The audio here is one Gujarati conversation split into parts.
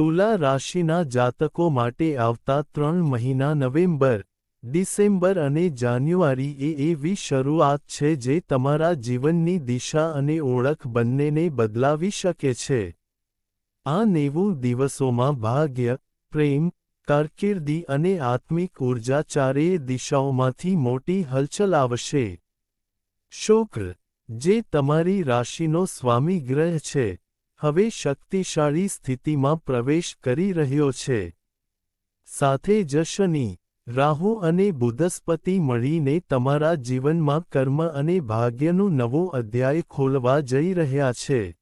તુલા રાશિના જાતકો માટે આવતા ત્રણ મહિના નવેમ્બર, ડિસેમ્બર અને જાન્યુઆરી એ એવી શરૂઆત છે જે તમારા જીવનની દિશા અને ઓળખ બંનેને બદલાવી શકે છે. આ નેવું દિવસોમાં ભાગ્ય, પ્રેમ, કારકિર્દી અને આત્મિક ઊર્જા ચારેય દિશાઓમાંથી મોટી હલચલ આવશે. શુક્ર, જે તમારી રાશિનો સ્વામી ગ્રહ છે. હવે શક્તિશાળી સ્થિતિમાં પ્રવેશ કરી રહ્યો છે. સાથે જ શનિ, રાહુ અને બુધસ્પતિ મળીને તમારા જીવનમાં કર્મ અને ભાગ્યનું નવો અધ્યાય ખોલવા જઈ રહ્યા છે.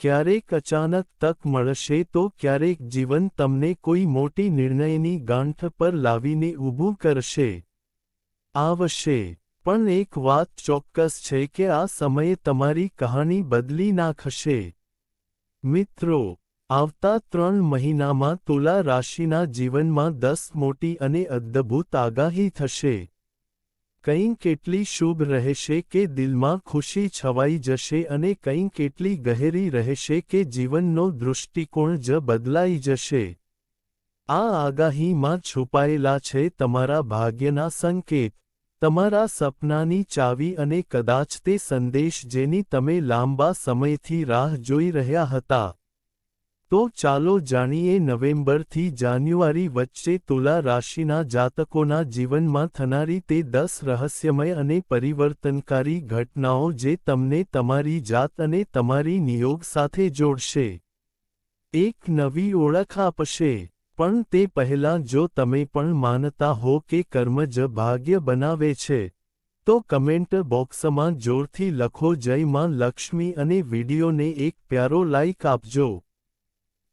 ક્યારેક અચાનક તક મળશે તો ક્યારેક જીવન તમને કોઈ મોટી નિર્ણયની ગાંઠ પર લાવીને ઊભું કરશે. આવશે. પણ એક વાત ચોક્કસ છે કે આ સમયે તમારી કહાની બદલી નાખશે. મિત્રો, આવતા ત્રણ મહિનામાં તુલા રાશિના જીવનમાં દસ મોટી અને અદ્ભુત આગાહી થશે. કંઈ કેટલી શુભ રહેશે કે દિલમાં ખુશી છવાઈ જશે અને કંઈ કેટલી ગહેરી રહેશે કે જીવનનો દૃષ્ટિકોણ જ બદલાઈ જશે. આ આગાહીમાં છુપાયેલા છે તમારા ભાગ્યના સંકેત. તમારા સપનાની ચાવી અને કદાચ તે સંદેશ જેની તમે લાંબા સમયથી રાહ જોઈ રહ્યા હતા. તો ચાલો જાણીએ નવેમ્બરથી જાન્યુઆરી વચ્ચે તુલા રાશિના જાતકોના જીવનમાં થનારી તે દસ રહસ્યમય અને પરિવર્તનકારી ઘટનાઓ જે તમને તમારી જાત અને તમારી નિયોગ સાથે જોડશે. એક નવી ઓળખ આપશે. પણ તે પહેલાં જો તમે પણ માનતા હો કે કર્મ જ ભાગ્ય બનાવે છે, તો કમેન્ટ બોક્સમાં જોરથી લખો જય માં લક્ષ્મી અને વિડીયોને એક પ્યારો લાઇક આપજો.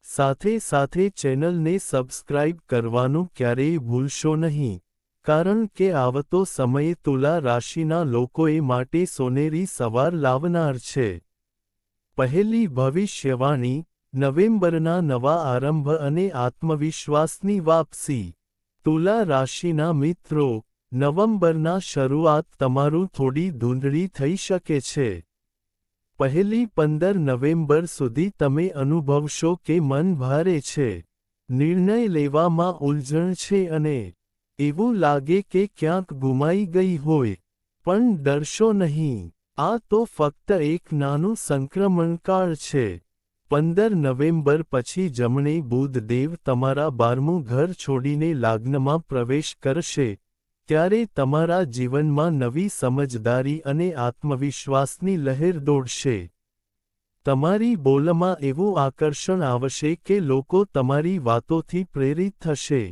સાથે સાથે ચેનલને સબસ્ક્રાઇબ કરવાનું ક્યારેય ભૂલશો નહીં, કારણ કે આવતો સમય તુલા રાશિના લોકોએ માટે સોનેરી સવાર લાવનાર છે. પહેલી ભવિષ્યવાણી નવેમ્બરના નવા આરંભ અને આત્મવિશ્વાસની વાપસી. તુલા રાશિના મિત્રો, નવમ્બરના શરૂઆત તમારું થોડી ધૂંધળી થઈ શકે છે. પહેલી પંદર નવેમ્બર સુધી તમે અનુભવશો કે મન ભારે છે. નિર્ણય લેવામાં ઉલઝણ છે અને એવું લાગે કે ક્યાંક ગુમાઈ ગઈ હોય, પણ ડરશો નહીં. આ તો ફક્ત એક નાનું સંક્રમણકાળ છે. પંદર નવેમ્બર પછી જમણે બુધદેવ તમારા બારમું ઘર છોડીને લાગ્નમાં પ્રવેશ કરશે, ત્યારે તમારા જીવનમાં નવી સમજદારી અને આત્મવિશ્વાસની લહેર દોડશે. તમારી બોલમાં એવું આકર્ષણ આવશે કે લોકો તમારી વાતોથી પ્રેરિત થશે.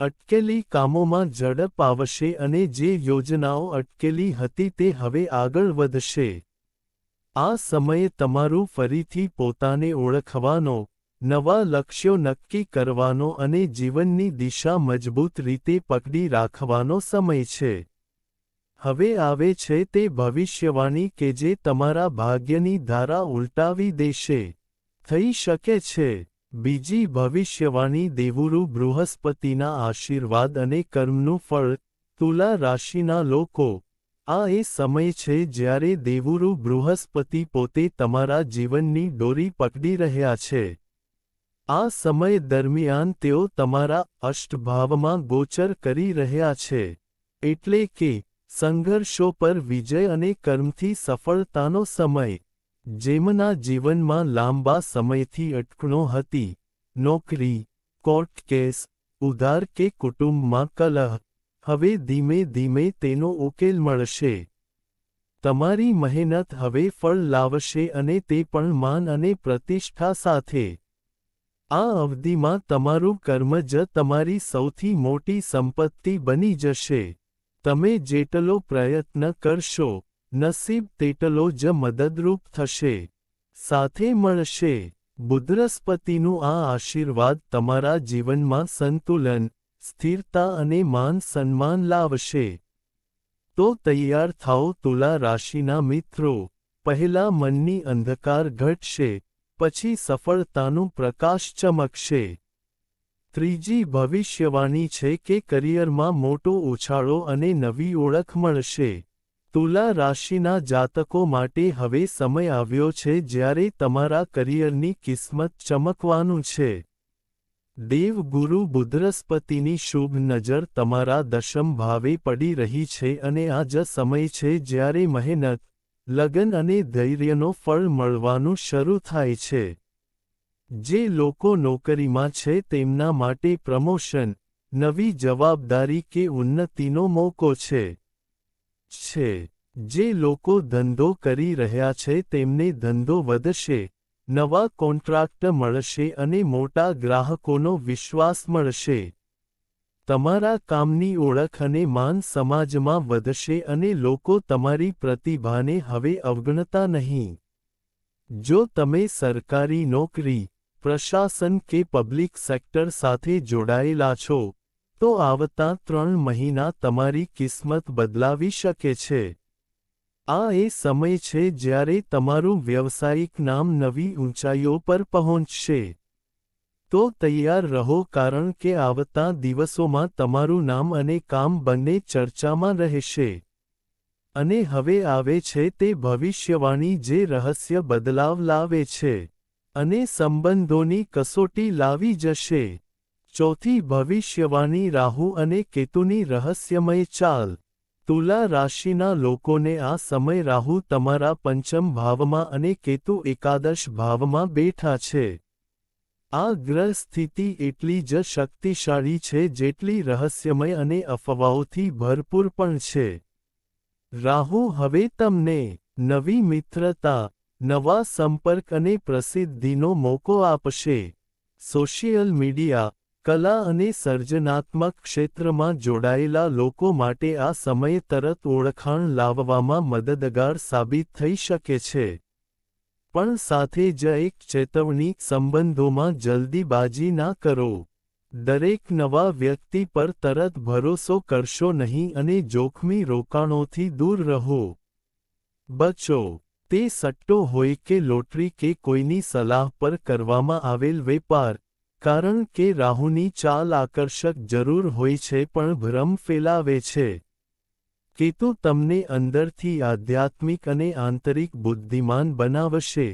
અટકેલી કામોમાં ઝડપ આવશે અને જે યોજનાઓ અટકેલી હતી તે હવે આગળ વધશે. આ સમયે તમારું ફરીથી પોતાને ઓળખવાનો, નવા લક્ષ્યો નક્કી કરવાનો અને જીવનની દિશા મજબૂત રીતે પકડી રાખવાનો સમય છે. હવે આવે છે તે ભવિષ્યવાણી કે જે તમારા ભાગ્યની ધારા ઉલટાવી દેશે. થઈ શકે છે. બીજી ભવિષ્યવાણી દેવુરુ બૃહસ્પતિના આશીર્વાદ અને કર્મનું ફળ, તુલા રાશિના લોકો આ એ સમય છે જ્યારે દેવુરુ બૃહસ્પતિ પોતે તમારા જીવનની ડોરી પકડી રહ્યા છે. આ સમય દરમિયાન તેઓ તમારા અષ્ટભાવમાં ગોચર કરી રહ્યા છે. એટલે કે, સંઘર્ષો પર વિજય અને કર્મથી સફળતાનો સમય. જેમના જીવનમાં લાંબા સમયથી અટકણો હતી. નોકરી, કોર્ટ કેસ, ઉધાર કે કુટુંબમાં કલહ હવે ધીમે ધીમે તેનો ઉકેલ મળશે. તમારી મહેનત હવે ફળ લાવશે અને તે પણ માન અને પ્રતિષ્ઠા સાથે. આ અવધિમાં તમારું કર્મ જ તમારી સૌથી મોટી સંપત્તિ બની જશે. તમે જેટલો પ્રયત્ન કરશો, નસીબ તેટલો જ મદદરૂપ થશે. સાથે મળશે. બુદ્રસ્પતિનું આ આશીર્વાદ તમારા જીવનમાં સંતુલન સ્થિરતા અને માન સન્માન લાવશે. તો તૈયાર થાઓ તુલા રાશિના મિત્રો. પહેલા મનની અંધકાર ઘટશે, પછી સફળતાનું પ્રકાશ ચમકશે. ત્રીજી ભવિષ્યવાણી છે કે કરિયરમાં મોટો ઉછાળો અને નવી ઓળખ મળશે. તુલા રાશિના જાતકો માટે હવે સમય આવ્યો છે જ્યારે તમારા કરિયરની કિસ્મત ચમકવાનું છે. દેવગુરુ બુધ્રસ્પતિની શુભ નજર તમારા દશમ ભાવે પડી રહી છે અને આ જ સમય છે જ્યારે મહેનત, લગન અને ધૈર્યનો ફળ મળવાનું શરૂ થાય છે. જે લોકો નોકરીમાં છે તેમના માટે પ્રમોશન, નવી જવાબદારી કે ઉન્નતિનો મોકો છે. છે. જે લોકો ધંધો કરી રહ્યા છે તેમને ધંધો વધશે. નવા કોન્ટ્રાક્ટ મળશે અને મોટા ગ્રાહકોનો વિશ્વાસ મળશે. તમારા કામની ઓળખ અને માન સમાજમાં વધશે અને લોકો તમારી પ્રતિભાને હવે અવગણતા નહીં. જો તમે સરકારી નોકરી, પ્રશાસન કે પબ્લિક સેક્ટર સાથે જોડાયેલા છો, તો આવતા ત્રણ મહિના તમારી કિસ્મત બદલાવી શકે છે. આ એ સમય છે જ્યારે તમારું વ્યવસાયિક નામ નવી ઊંચાઈઓ પર પહોંચશે. તો તૈયાર રહો કારણ કે આવતા દિવસોમાં તમારું નામ અને કામ બંને ચર્ચામાં રહેશે. અને હવે આવે છે તે ભવિષ્યવાણી જે રહસ્ય બદલાવ લાવે છે અને સંબંધોની કસોટી લાવી જશે. ચોથી ભવિષ્યવાણી રાહુ અને કેતુની રહસ્યમય ચાલ. તુલા રાશિના લોકોને આ સમય રાહુ તમારા પંચમ ભાવમાં અને કેતુ એકાદશ ભાવમાં બેઠા છે. આ ગ્રહ સ્થિતિ એટલી જ શક્તિશાળી છે જેટલી રહસ્યમય અને અફવાઓથી ભરપૂર પણ છે. રાહુ હવે તમને નવી મિત્રતા, નવા સંપર્ક અને પ્રસિદ્ધિનો મોકો આપશે. સોશિયલ મીડિયા કલા અને સર્જનાત્મક ક્ષેત્રમાં જોડાયેલા લોકો માટે આ સમય તરત ઓળખાણ લાવવામાં મદદગાર સાબિત થઈ શકે છે. પણ સાથે જ એક ચેતવણી સંબંધોમાં જલ્દીબાજી ના કરો. દરેક નવા વ્યક્તિ પર તરત ભરોસો કરશો નહીં અને જોખમી રોકાણોથી દૂર રહો. બચો. તે સટ્ટો હોય કે લોટરી કે કોઈની સલાહ પર કરવામાં આવેલ વેપાર કારણ કે રાહુની ચાલ આકર્ષક જરૂર હોય છે પણ ભ્રમ ફેલાવે છે. કેતુ તમને અંદરથી આધ્યાત્મિક અને આંતરિક બુદ્ધિમાન બનાવશે,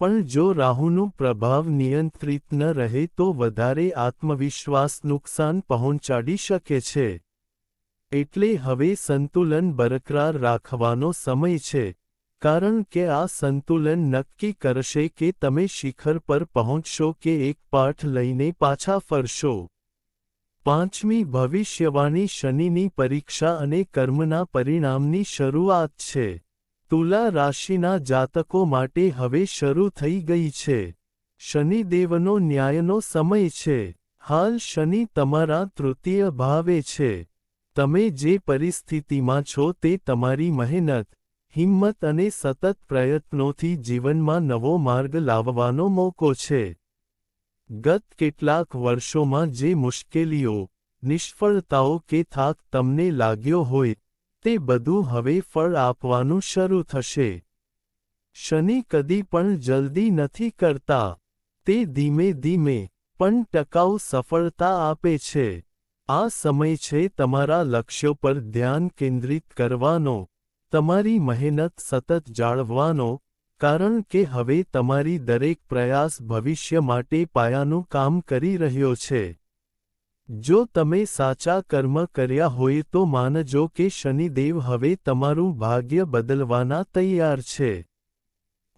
પણ જો રાહુનું પ્રભાવ નિયંત્રિત ન રહે તો વધારે આત્મવિશ્વાસ નુકસાન પહોંચાડી શકે છે. એટલે હવે સંતુલન બરકરાર રાખવાનો સમય છે. કારણ કે આ સંતુલન નક્કી કરશે કે તમે શિખર પર પહોંચશો કે એક પાઠ લઈને પાછા ફરશો. પાંચમી, ભવિષ્યવાણી શનિની પરીક્ષા અને કર્મના પરિણામની શરૂઆત છે. તુલા રાશિના જાતકો માટે હવે શરૂ થઈ ગઈ છે. શનિદેવનો ન્યાયનો સમય છે. હાલ શનિ તમારા તૃતીય ભાવે છે. તમે જે પરિસ્થિતિમાં છો તે તમારી મહેનત હિંમત અને સતત પ્રયત્નોથી જીવનમાં નવો માર્ગ લાવવાનો મોકો છે. ગત કેટલાક વર્ષોમાં જે મુશ્કેલીઓ, નિષ્ફળતાઓ કે થાક તમને લાગ્યો હોય, તે બધું હવે ફળ આપવાનું શરૂ થશે. શનિ કદી પણ જલ્દી નથી કરતા. તે ધીમે ધીમે પણ ટકાઉ સફળતા આપે છે. આ સમય છે તમારા લક્ષ્યો પર ધ્યાન કેન્દ્રિત કરવાનો. તમારી મહેનત સતત જાળવવાનો, કારણ કે હવે તમારી દરેક પ્રયાસ ભવિષ્ય માટે પાયાનું કામ કરી રહ્યો છે. જો તમે સાચા કર્મ કર્યા હોય તો માનજો કે શનિદેવ હવે તમારું ભાગ્ય બદલવાના તૈયાર છે.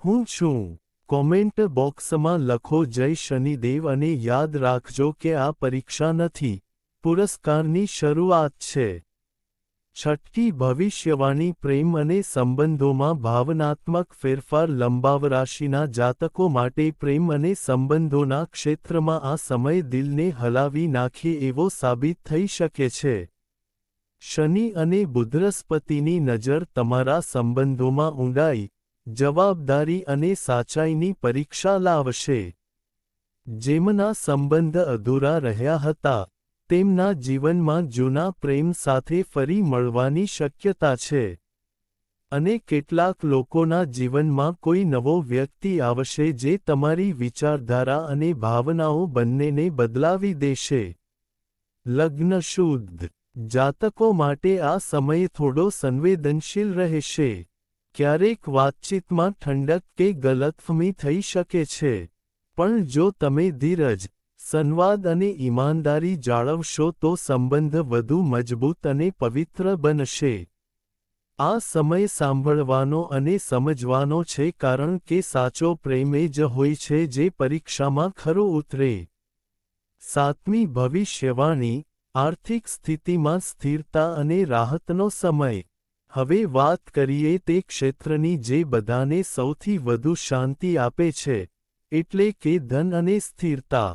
હું છું. કોમેન્ટ બોક્સમાં લખો જય શનિદેવ અને યાદ રાખજો કે આ પરીક્ષા નથી. પુરસ્કારની શરૂઆત છે. છઠ્ઠી ભવિષ્યવાણી પ્રેમ અને સંબંધોમાં ભાવનાત્મક ફેરફાર લંબાવ રાશિના જાતકો માટે પ્રેમ અને સંબંધોના ક્ષેત્રમાં આ સમય દિલને હલાવી નાખે એવો સાબિત થઈ શકે છે. શનિ અને બુધ્રસ્પતિની નજર તમારા સંબંધોમાં ઊંડાઈ, જવાબદારી અને સાચાઈની પરીક્ષા લાવશે. જેમના સંબંધ અધૂરા રહ્યા હતા તેમના જીવનમાં જૂના પ્રેમ સાથે ફરી મળવાની શક્યતા છે. અને કેટલાક લોકોના જીવનમાં કોઈ નવો વ્યક્તિ આવશે જે તમારી વિચારધારા અને ભાવનાઓ બંનેને બદલાવી દેશે. લગ્ન શુદ્ધ. જાતકો માટે આ સમય થોડો સંવેદનશીલ રહેશે. ક્યારેક વાતચીતમાં ઠંડક કે ગલતફમી થઈ શકે છે. પણ જો તમે ધીરજ સંવાદ અને ઈમાનદારી જાળવશો તો સંબંધ વધુ મજબૂત અને પવિત્ર બનશે. આ સમય સાંભળવાનો અને સમજવાનો છે કારણ કે સાચો પ્રેમ જ હોય છે જે પરીક્ષામાં ખરો ઉતરે. સાતમી ભવિષ્યવાણી, આર્થિક સ્થિતિમાં સ્થિરતા અને રાહતનો સમય. હવે વાત કરીએ તે ક્ષેત્રની જે બધાને સૌથી વધુ શાંતિ આપે છે, એટલે કે ધન અને સ્થિરતા.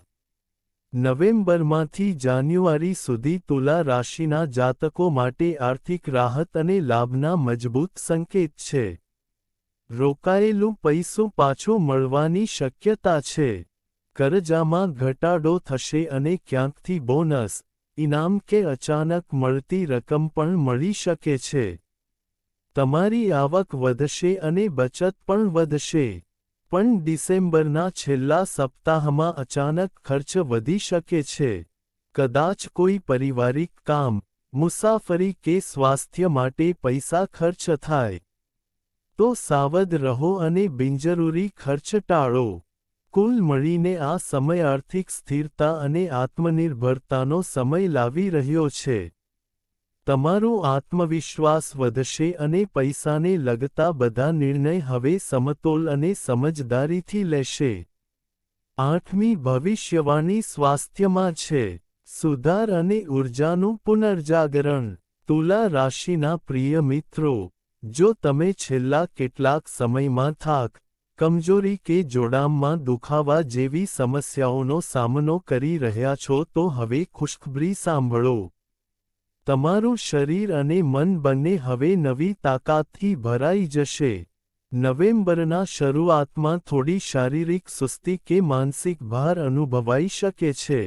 નવેમ્બરમાંથી જાન્યુઆરી સુધી તુલા રાશિના જાતકો માટે આર્થિક રાહત અને લાભના મજબૂત સંકેત છે. રોકાયેલું પૈસું પાછો મળવાની શક્યતા છે. કરજામાં ઘટાડો થશે અને ક્યાંકથી બોનસ, ઇનામ કે અચાનક મળતી રકમ પણ મળી શકે છે. તમારી આવક વધશે અને બચત પણ વધશે. પણ ડિસેમ્બરના છેલ્લા સપ્તાહમાં અચાનક ખર્ચ વધી શકે છે. કદાચ કોઈ પરિવારિક કામ, મુસાફરી કે સ્વાસ્થ્ય માટે પૈસા ખર્ચ થાય. તો સાવધ રહો અને બિનજરૂરી ખર્ચ ટાળો. કુલ મળીને આ સમય આર્થિક સ્થિરતા અને આત્મનિર્ભરતાનો સમય લાવી રહ્યો છે. તમારો આત્મવિશ્વાસ વધશે અને પૈસાને લગતા બધા નિર્ણય હવે સમતોલ અને સમજદારીથી લેશે. આઠમી, ભવિષ્યવાણી સ્વાસ્થ્યમાં છે. સુધાર અને ઊર્જાનું પુનર્જાગરણ. તુલા રાશિના પ્રિય મિત્રો, જો તમે છેલ્લા કેટલાક સમયમાં થાક, કમજોરી કે જોડામમાં દુખાવા જેવી સમસ્યાઓનો સામનો કરી રહ્યા છો તો હવે ખુશખબરી સાંભળો. તમારું શરીર અને મન બંને હવે નવી તાકાતથી ભરાઈ જશે. નવેમ્બરના શરૂઆતમાં થોડી શારીરિક સુસ્તી કે માનસિક ભાર અનુભવાઈ શકે છે,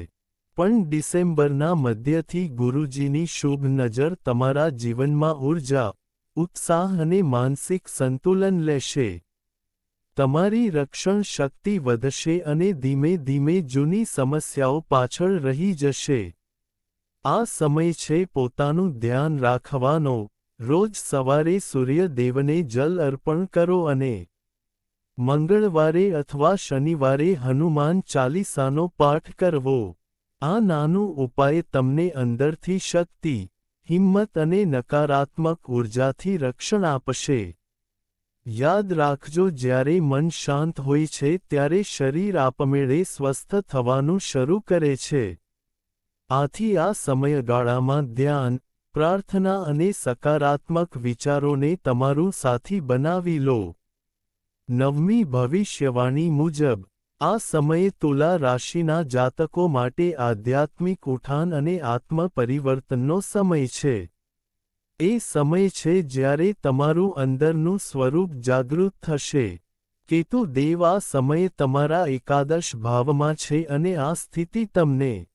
પણ ડિસેમ્બરના મધ્યથી ગુરુજીની શુભ નજર તમારા જીવનમાં ઊર્જા ઉત્સાહ અને માનસિક સંતુલન લેશે. તમારી રક્ષણ શક્તિ વધશે અને ધીમે ધીમે જૂની સમસ્યાઓ પાછળ રહી જશે. આ સમય છે પોતાનું ધ્યાન રાખવાનો. રોજ સવારે સૂર્યદેવને જલ અર્પણ કરો અને મંગળવારે અથવા શનિવારે હનુમાન ચાલીસાનો પાઠ કરવો. આ નાનું ઉપાય તમને અંદરથી શક્તિ, હિંમત અને નકારાત્મક ઊર્જાથી રક્ષણ આપશે. યાદ રાખજો જ્યારે મન શાંત હોય છે ત્યારે શરીર આપમેળે સ્વસ્થ થવાનું શરૂ કરે છે. આથી આ સમયગાળામાં ધ્યાન, પ્રાર્થના અને સકારાત્મક વિચારોને તમારું સાથી બનાવી લો. નવમી ભવિષ્યવાણી મુજબ, આ સમયે તુલા રાશિના જાતકો માટે આધ્યાત્મિક ઉઠાન અને આત્મ પરિવર્તનનો સમય છે. એ સમય છે જ્યારે તમારું અંદરનું સ્વરૂપ જાગૃત થશે. કેતુ દેવ આ સમયે તમારા એકાદશ ભાવમાં છે અને આ સ્થિતિ તમને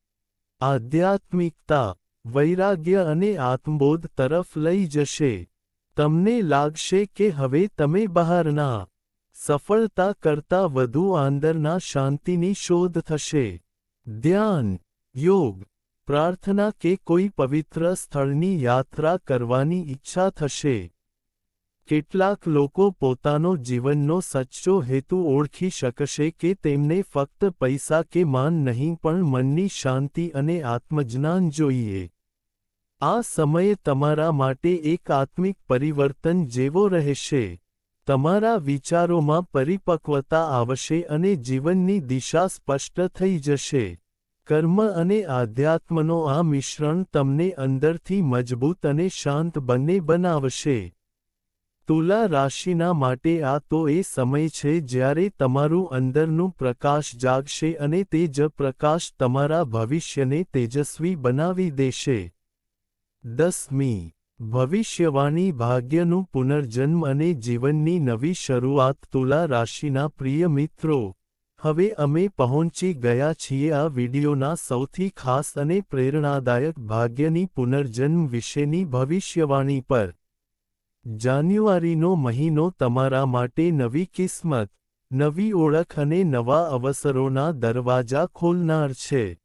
આધ્યાત્મિકતા, વૈરાગ્ય અને આત્મબોધ તરફ લઈ જશે. તમને લાગશે કે હવે તમે બહારના, સફળતા કરતા વધુ આંદરના શાંતિની શોધ થશે. ધ્યાન, યોગ, પ્રાર્થના કે કોઈ પવિત્ર સ્થળની યાત્રા કરવાની ઈચ્છા થશે. કેટલાક લોકો પોતાનો જીવનનો સચ્ચો હેતુ ઓળખી શકશે કે તેમને ફક્ત પૈસા કે માન નહીં પણ મનની શાંતિ અને આત્મજ્ઞાન જોઈએ. આ સમયે તમારા માટે એક આત્મિક પરિવર્તન જેવો રહેશે. તમારા વિચારોમાં પરિપક્વતા આવશે અને જીવનની દિશા સ્પષ્ટ થઈ જશે. કર્મ અને આધ્યાત્મનો આ મિશ્રણ તમને અંદરથી મજબૂત અને શાંત બંને બનાવશે. તુલા રાશિના માટે આ તો એ સમય છે જ્યારે તમારું અંદરનું પ્રકાશ જાગશે અને તે જ પ્રકાશ તમારા ભવિષ્યને તેજસ્વી બનાવી દેશે. દસમી, ભવિષ્યવાણી ભાગ્યનું પુનર્જન્મ અને જીવનની નવી શરૂઆત તુલા રાશિના પ્રિય મિત્રો. હવે અમે પહોંચી ગયા છીએ આ વિડીયોના સૌથી ખાસ અને પ્રેરણાદાયક ભાગ્યની પુનર્જન્મ વિશેની ભવિષ્યવાણી પર. જાન્યુઆરીનો મહિનો તમારા માટે નવી કિસ્મત, નવી ઓળખ અને નવા અવસરોના દરવાજા ખોલનાર છે.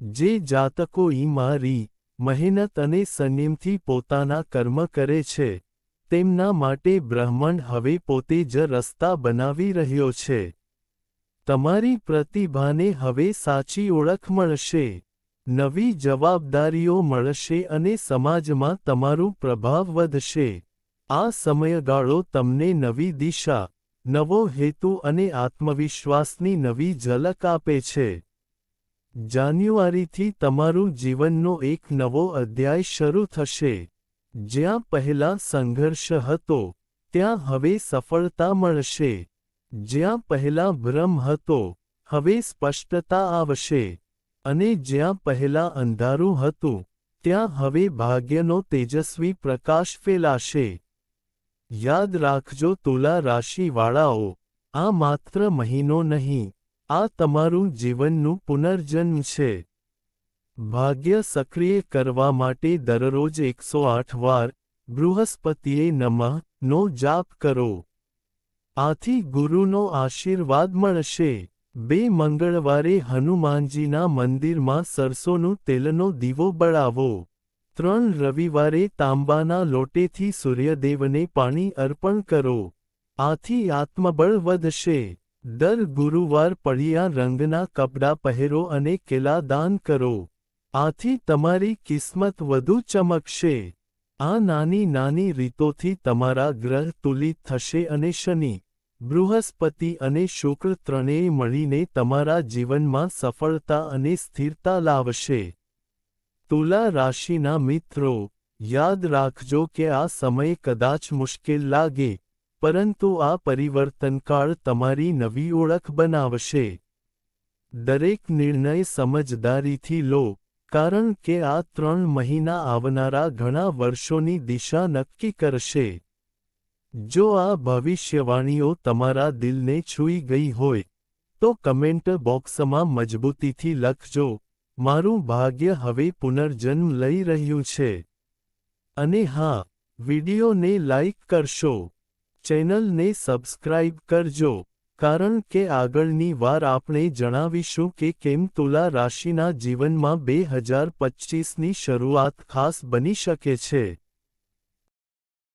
જે જાતકો ઈમારી, મહેનત અને સંયમથી પોતાના કર્મ કરે છે, તેમના માટે બ્રહ્માંડ હવે પોતે જ રસ્તા બનાવી રહ્યો છે. તમારી પ્રતિભાને હવે સાચી ઓળખ મળશે. નવી જવાબદારીઓ મળશે અને સમાજમાં તમારું પ્રભાવ વધશે. આ સમયગાળો તમને નવી દિશા, નવો હેતુ અને આત્મવિશ્વાસની નવી ઝલક આપે છે. જાન્યુઆરીથી તમારું જીવનનો એક નવો અધ્યાય શરૂ થશે. જ્યાં પહેલા સંઘર્ષ હતો, ત્યાં હવે સફળતા મળશે. જ્યાં પહેલા ભ્રમ હતો, હવે સ્પષ્ટતા આવશે. અને જ્યાં પહેલા અંધારું હતું, ત્યાં હવે ભાગ્યનો તેજસ્વી પ્રકાશ ફેલાશે. યાદ રાખજો તુલા રાશિવાળાઓ, આ માત્ર મહિનો નહીં, આ તમારું જીવનનું પુનર્જન્મ છે. ભાગ્ય સક્રિય કરવા માટે દરરોજ એકસો આઠ વાર બૃહસ્પતિએ નમઃ નો જાપ કરો. આથી ગુરુનો આશીર્વાદ મળશે. બે મંગળવારે હનુમાનજીના મંદિરમાં સરસોનું તેલનો દીવો બળાવો. ત્રણ રવિવારે તાંબાના લોટેથી સૂર્યદેવને પાણી અર્પણ કરો. આથી આત્મબળ વધશે. દર ગુરુવાર પળિયા રંગના કપડાં પહેરો અને કેલા દાન કરો. આથી તમારી કિસ્મત વધુ ચમકશે. આ નાની નાની રીતોથી તમારા ગ્રહ તુલિત થશે અને શનિ, બૃહસ્પતિ અને શુક્ર ત્રણેય મળીને તમારા જીવનમાં સફળતા અને સ્થિરતા લાવશે. તુલા રાશિના મિત્રો, યાદ રાખજો કે આ સમય કદાચ મુશ્કેલ લાગે, પરંતુ આ પરિવર્તનકાળ તમારી નવી ઓળખ બનાવશે. દરેક નિર્ણય સમજદારીથી લો, કારણ કે આ ત્રણ મહિના આવનારા ઘણા વર્ષોની દિશા નક્કી કરશે. જો આ ભવિષ્યવાણીઓ તમારા દિલને છૂઈ ગઈ હોય, તો કમેન્ટ બોક્સમાં મજબૂતીથી લખજો. મારું ભાગ્ય હવે પુનર્જન્મ લઈ રહ્યું છે. અને હા, વિડિયોને લાઇક કરશો. ચેનલને સબસ્ક્રાઇબ કરજો, કારણ કે આગળની વાર આપણે જણાવીશું કે કેમ તુલા રાશિના જીવનમાં બે હજાર પચ્ચીસની શરૂઆત ખાસ બની શકે છે.